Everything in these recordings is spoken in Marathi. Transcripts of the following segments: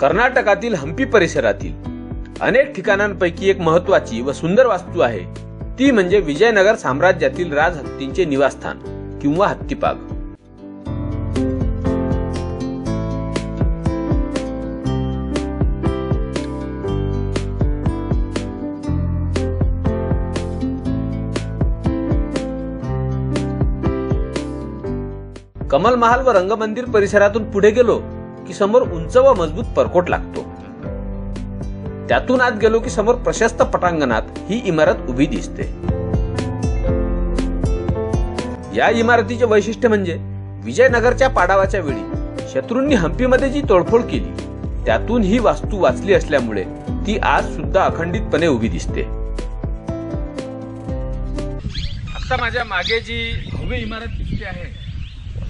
कर्नाटकातील हम्पी परिसरातील अनेक ठिकाणांपैकी एक महत्वाची व सुंदर वास्तू आहे. ती म्हणजे विजयनगर साम्राज्यातील राजहत्तींचे निवासस्थान किंवा हत्तीपाग कमल महाल व रंगमंदिर परिसरातून पुढे गेलो की समोर उंच व मजबूत परकोट लागतो. त्यातून आत गेलो की समोर प्रशस्त पटांगणात ही इमारत उभी दिसते. या इमारतीचे वैशिष्ट्य म्हणजे विजयनगरच्या पाडावाच्या वेळी शत्रूंनी हम्पीमध्ये जी तोडफोड केली त्यातून ही वास्तू वाचली असल्यामुळे ती आज सुद्धा अखंडितपणे उभी दिसते. आता माझ्या मागे जी भव्य इमारत दिसते आहे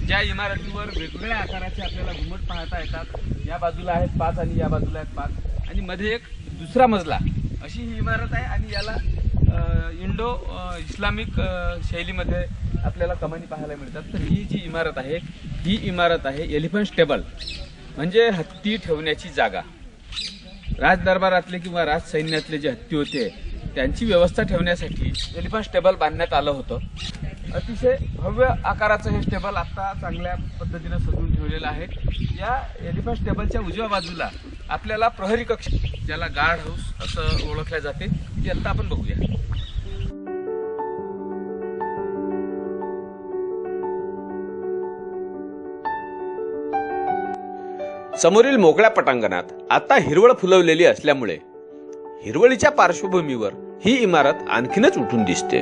ज्या इमारतीवर वेगवेगळ्या आकाराचे आपल्याला घुमट पाहता येतात या बाजूला आहेत पाच आणि या बाजूला आहेत पाच. आणि मध्ये एक दुसरा मजला. अशी ही इमारत आहे आणि याला इंडो इस्लामिक शैलीमध्ये आपल्याला कमानी पाहायला मिळतात. तर ही जी इमारत आहे ही इमारत आहे एलिफंट स्टेबल म्हणजे हत्ती ठेवण्याची जागा. राजदरबारातले किंवा राज सैन्यातले जे हत्ती होते त्यांची व्यवस्था ठेवण्यासाठी एलिफंट स्टेबल बांधण्यात आलं होतं. अतिशय भव्य आकाराचं हे टेबल आता चांगल्या पद्धतीनं सजवून ठेवलेलं आहे. या एलिफंट टेबलच्या उजव्या बाजूला आपल्याला प्रहरी कक्ष ज्याला गार्ड हाऊस असं ओळखल्या जाते ते आता आपण बघूया. समोरील मोकळ्या पटांगणात आता हिरवळ फुलवलेली असल्यामुळे हिरवळीच्या पार्श्वभूमीवर ही इमारत आणखीनच उठून दिसते.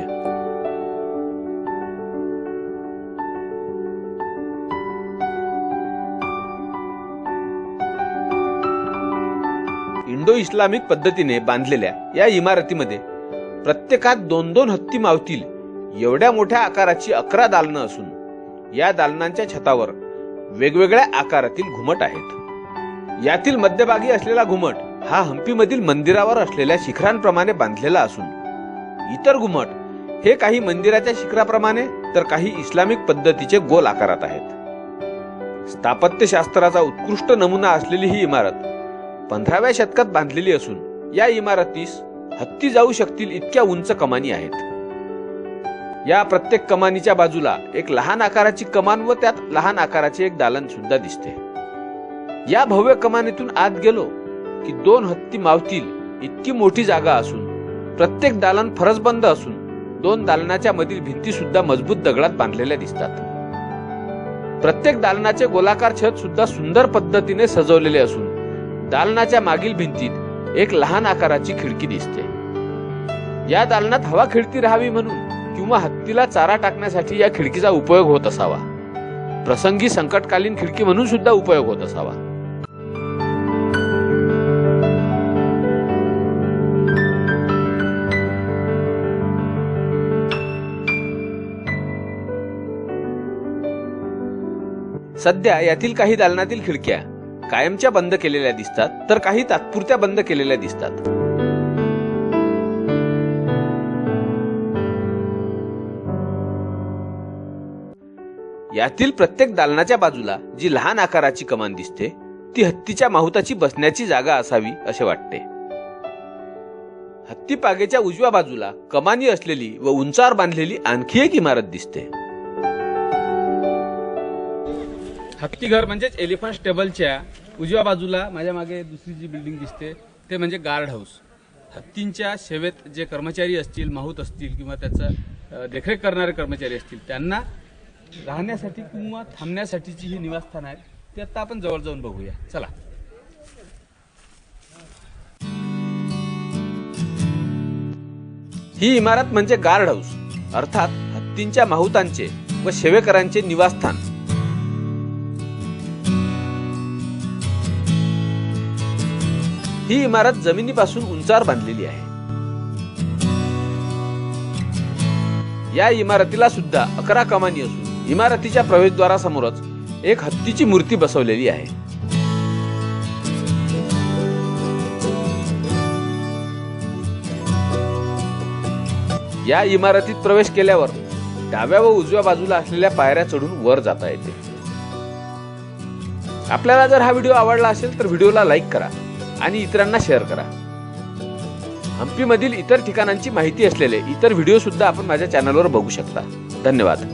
इंडो इस्लामिक पद्धतीने बांधलेल्या या इमारतीमध्ये प्रत्येकात दोन दोन हत्ती मावतील एवढ्या मोठ्या आकाराची अकरा दालनं असून या दालनांच्या छतावर वेगवेगळ्या आकारातील घुमट आहेत. यातील मध्यभागी असलेला घुमट हा हम्पीमधील मंदिरावर असलेल्या शिखरांप्रमाणे बांधलेला असून इतर घुमट हे काही मंदिराच्या शिखराप्रमाणे तर काही इस्लामिक पद्धतीचे गोल आकारात आहेत. स्थापत्यशास्त्राचा उत्कृष्ट नमुना असलेली ही इमारत पंधराव्या शतकात बांधलेली असून या इमारतीस हत्ती जाऊ शकतील इतक्या उंच कमानी आहेत. या प्रत्येक कमानीच्या बाजूला एक लहान आकाराची कमान व त्यात लहान आकाराचे एक दालन सुद्धा दिसते. या भव्य कमानीतून आत गेलो की दोन हत्ती मावतील इतकी मोठी जागा असून प्रत्येक दालन फरसबंद असून दोन दालनाच्या मधील भिंती सुद्धा मजबूत दगडात बांधलेल्या दिसतात. प्रत्येक दालनाचे गोलाकार छत सुद्धा सुंदर पद्धतीने सजवलेले असून दालनाच्या मागील भिंतीत एक लहान आकाराची खिडकी दिसते. या दालनात हवा खिडकी राहावी म्हणून किंवा हत्तीला चारा टाकण्यासाठी या खिडकीचा उपयोग होत असावा. प्रसंगी संकटकालीन खिडकी म्हणून सुद्धा उपयोग होत असावा. सध्या यातील काही दालनातील खिडक्या कायमच्या बंद केलेल्या दिसतात तर काही तात्पुरत्या बंद केलेल्या दिसतात. यातील प्रत्येक दालनाच्या बाजूला जी लहान आकाराची कमान दिसते ती हत्तीच्या माहुताची बसण्याची जागा असावी असे वाटते. हत्ती पागेच्या उजव्या बाजूला कमानी असलेली व उंचावर बांधलेली आणखी एक इमारत दिसते. हत्तीघर म्हणजेच एलिफंट स्टेबलच्या उजव्या बाजूला माझ्या मागे दुसरी जी बिल्डिंग दिसते ते म्हणजे गार्ड हाऊस. हत्तींच्या सेवेत जे कर्मचारी असतील माहूत असतील किंवा त्याचं देखरेख करणारे कर्मचारी असतील त्यांना राहण्यासाठी किंवा थांबण्यासाठीची ही निवासस्थान आहेत ते आता आपण जवळ जाऊन बघूया. चला. ही इमारत म्हणजे गार्ड हाऊस अर्थात हत्तींच्या माहुतांचे व सेवेकरांचे निवासस्थान. ही इमारत जमिनीपासून उंचावर बांधलेली आहे. या इमारतीला सुद्धा अकरा कमानी असून इमारतीच्या प्रवेशद्वारासमोरच एक हत्तीची मूर्ती बसवलेली आहे. या इमारतीत प्रवेश केल्यावर डाव्या व उजव्या बाजूला असलेल्या पायऱ्या चढून वर जाता येते. आपल्याला जर हा व्हिडिओ आवडला असेल तर व्हिडिओला लाईक करा. आणि इतरांना शेअर करा. हम्पीमधील इतर ठिकाणांची माहिती असलेले इतर व्हिडिओ सुद्धा आपण माझ्या चॅनलवर बघू शकता. धन्यवाद.